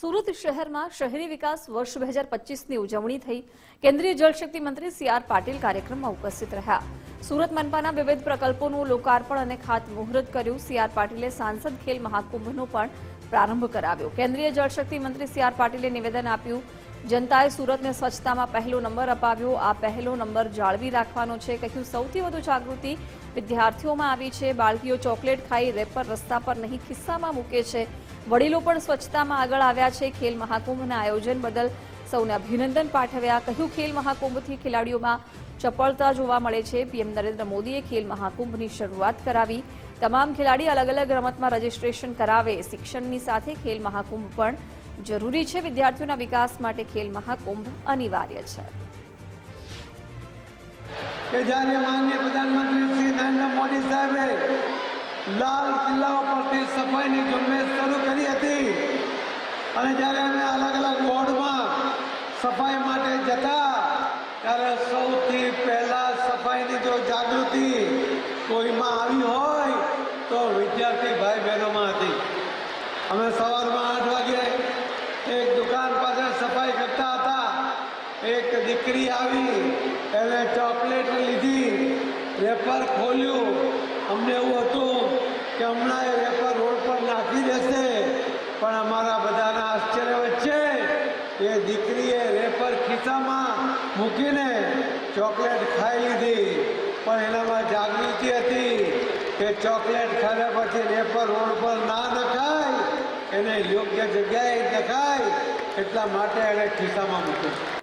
સુરત શહેરમાં શહેરી વિકાસ વર્ષ બે હજાર પચીસની ઉજવણી થઈ. કેન્દ્રીય જળશક્તિ મંત્રી સી આર પાટીલ કાર્યક્રમમાં ઉપસ્થિત રહ્યા. સુરત મનપાના વિવિધ પ્રકલ્પોનું લોકાર્પણ અને ખાતમુહૂર્ત કર્યું. સી આર પાટીલે સાંસદ ખેલ મહાકુંભનો પણ પ્રારંભ કરાવ્યો. કેન્દ્રીય જળશક્તિ મંત્રી સી આર પાટીલે નિવેદન આપ્યું જનતાએ સુરતને સ્વચ્છતામાં પહેલો નંબર અપાવ્યો. આ પહેલો નંબર જાળવી રાખવાનો છે. કહ્યું, સૌથી વધુ જાગૃતિ વિદ્યાર્થીઓમાં આવી છે. બાળકીઓ ચોકલેટ ખાઈ રેપર રસ્તા પર નહીં, ખિસ્સામાં મૂકે છે. વડીલો પણ સ્વચ્છતામાં આગળ આવ્યા છે. ખેલ મહાકુંભના આયોજન બદલ સૌને અભિનંદન પાઠવ્યા. કહ્યું, ખેલ મહાકુંભથી ખેલાડીઓમાં ચપળતા જોવા મળે છે. પીએમ નરેન્દ્ર મોદીએ ખેલ મહાકુંભની શરૂઆત કરાવી. તમામ ખેલાડી અલગ અલગ રમતમાં રજીસ્ટ્રેશન કરાવે. શિક્ષણની સાથે ખેલ મહાકુંભ પણ જરૂરી છે વિદ્યાર્થીઓના વિકાસ માટે ખેલ મહાકુંભ અનિવાર્ય છે. કે જ્યારે માનનીય પ્રધાનમંત્રી શ્રી નરેન્દ્ર મોદી સાહેબે લાલ કિલ્લાઓ પરથી સફાઈની ઝુંબેશ શરૂ કરી હતી અને જ્યારે અમે અલગ અલગ વોર્ડમાં સફાઈ માટે જતા, ત્યારે સૌથી પહેલા સફાઈની જો જાગૃતિ કોઈમાં આવી હોય તો વિદ્યાર્થી ભાઈ બહેનોમાં હતી. અમે સવારમાં એક દીકરી આવી, એને ચોકલેટ લીધી રેપર ખોલ્યું. અમને એવું હતું કે હમણાં એ રેપર રોડ પર નાખી દેશે, પણ અમારા બધાના આશ્ચર્ય વચ્ચે એ દીકરીએ રેપર ખિસ્સામાં મૂકીને ચોકલેટ ખાઈ લીધી. પણ એનામાં જાગૃતિ હતી કે ચોકલેટ ખાધા પછી રેપર રોડ પર ના નખાય, એને યોગ્ય જગ્યાએ નખાય, એટલા માટે એને ખિસ્સામાં મૂક્યું.